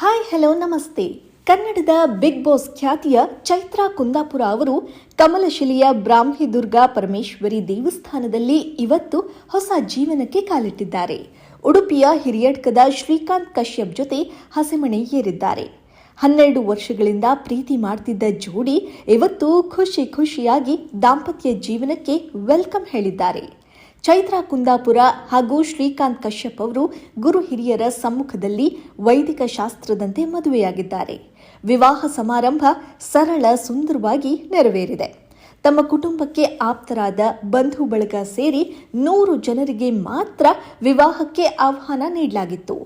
Hi hello ನಮಸ್ತೆ. ಕನ್ನಡದ big Boss ಖ್ಯಾತಿಯ ಚೈತ್ರಾ ಕುಂದಾಪುರ ಅವರು ಕಮಲಶಿಲೆಯ ಬ್ರಾಹ್ಮಿ ದುರ್ಗಾ ಪರಮೇಶ್ವರಿ ದೇವಸ್ಥಾನದಲ್ಲಿ ಇವತ್ತು ಹೊಸ ಜೀವನಕ್ಕೆ ಕಾಲಿಟ್ಟಿದ್ದಾರೆ. ಉಡುಪಿಯ ಹಿರಿಯಡ್ಕದ ಶ್ರೀಕಾಂತ್ ಕಶ್ಯಪ್ ಜೊತೆ ಹಸೆಮಣೆ ಏರಿದ್ದಾರೆ. ಹನ್ನೆರಡು ವರ್ಷಗಳಿಂದ ಪ್ರೀತಿ ಮಾಡ್ತಿದ್ದ ಜೋಡಿ ಇವತ್ತು ಖುಷಿ ಖುಷಿಯಾಗಿ ದಾಂಪತ್ಯ ಜೀವನಕ್ಕೆ ವೆಲ್ಕಮ್ ಹೇಳಿದ್ದಾರೆ. ಚೈತ್ರ ಕುಂದಾಪುರ ಹಾಗೂ ಶ್ರೀಕಾಂತ್ ಕಶ್ಯಪ್ ಅವರು ಗುರು ಹಿರಿಯರ ಸಮ್ಮುಖದಲ್ಲಿ ವೈದಿಕ ಶಾಸ್ತ್ರದಂತೆ ಮದುವೆಯಾಗಿದ್ದಾರೆ. ವಿವಾಹ ಸಮಾರಂಭ ಸರಳ ಸುಂದರವಾಗಿ ನೆರವೇರಿದೆ. ತಮ್ಮ ಕುಟುಂಬಕ್ಕೆ ಆಪ್ತರಾದ ಬಂಧು ಬಳಗ ಸೇರಿ ನೂರು ಜನರಿಗೆ ಮಾತ್ರ ವಿವಾಹಕ್ಕೆ ಆಹ್ವಾನ ನೀಡಲಾಗಿತ್ತು.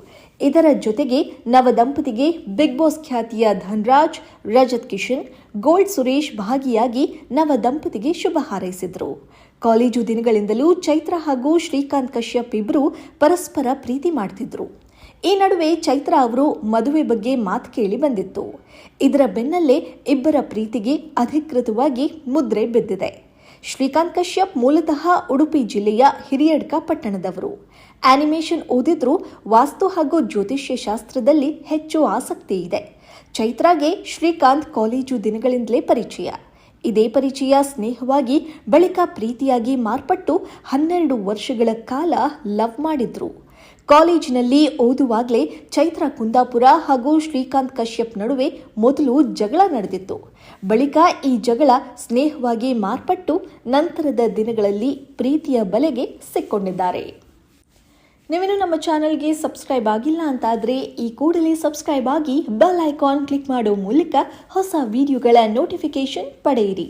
ಇದರ ಜೊತೆಗೆ ನವದಂಪತಿಗೆ ಬಿಗ್ ಬಾಸ್ ಖ್ಯಾತಿಯ ಧನ್ರಾಜ್, ರಜತ್ ಕಿಶನ್, ಗೋಲ್ಡ್ ಸುರೇಶ್ ಭಾಗಿಯಾಗಿ ನವದಂಪತಿಗೆ ಶುಭ ಹಾರೈಸಿದರು. ಕಾಲೇಜು ದಿನಗಳಿಂದಲೂ ಚೈತ್ರ ಹಾಗೂ ಶ್ರೀಕಾಂತ್ ಕಶ್ಯಪ್ ಇಬ್ಬರು ಪರಸ್ಪರ ಪ್ರೀತಿ ಮಾಡ್ತಿದ್ರು. ಈ ನಡುವೆ ಚೈತ್ರ ಅವರು ಮದುವೆ ಬಗ್ಗೆ ಮಾತು ಕೇಳಿ ಬಂದಿತ್ತು. ಇದರ ಬೆನ್ನಲ್ಲೇ ಇಬ್ಬರ ಪ್ರೀತಿಗೆ ಅಧಿಕೃತವಾಗಿ ಮುದ್ರೆ ಬಿದ್ದಿದೆ. ಶ್ರೀಕಾಂತ್ ಕಶ್ಯಪ್ ಮೂಲತಃ ಉಡುಪಿ ಜಿಲ್ಲೆಯ ಹಿರಿಯಡ್ಕ ಪಟ್ಟಣದವರು. ಆನಿಮೇಷನ್ ಓದಿದ್ರೂ ವಾಸ್ತು ಹಾಗೂ ಜ್ಯೋತಿಷ್ಯ ಶಾಸ್ತ್ರದಲ್ಲಿ ಹೆಚ್ಚು ಆಸಕ್ತಿ ಇದೆ. ಚೈತ್ರಾಗೆ ಶ್ರೀಕಾಂತ್ ಕಾಲೇಜು ದಿನಗಳಿಂದಲೇ ಪರಿಚಯ. ಇದೇ ಪರಿಚಯ ಸ್ನೇಹವಾಗಿ ಬಳಿಕ ಪ್ರೀತಿಯಾಗಿ ಮಾರ್ಪಟ್ಟು ಹನ್ನೆರಡು ವರ್ಷಗಳ ಕಾಲ ಲವ್ ಮಾಡಿದ್ರು. ಕಾಲೇಜಿನಲ್ಲಿ ಓದುವಾಗಲೇ ಚೈತ್ರ ಕುಂದಾಪುರ ಹಾಗೂ ಶ್ರೀಕಾಂತ್ ಕಶ್ಯಪ್ ನಡುವೆ ಮೊದಲು ಜಗಳ ನಡೆದಿತ್ತು. ಬಳಿಕ ಈ ಜಗಳ ಸ್ನೇಹವಾಗಿ ಮಾರ್ಪಟ್ಟು ನಂತರದ ದಿನಗಳಲ್ಲಿ ಪ್ರೀತಿಯ ಬಲೆಗೆ ಸಿಕ್ಕೊಂಡಿದ್ದಾರೆ. ನೀವೇನು ನಮ್ಮ ಚಾನೆಲ್ಗೆ ಸಬ್ಸ್ಕ್ರೈಬ್ ಆಗಿಲ್ಲ ಅಂತಾದರೆ ಈ ಕೂಡಲೇ ಸಬ್ಸ್ಕ್ರೈಬ್ ಆಗಿ ಬೆಲ್ ಐಕಾನ್ ಕ್ಲಿಕ್ ಮಾಡೋ ಮೂಲಕ ಹೊಸ ವಿಡಿಯೋಗಳ ನೋಟಿಫಿಕೇಶನ್ ಪಡೆಯಿರಿ.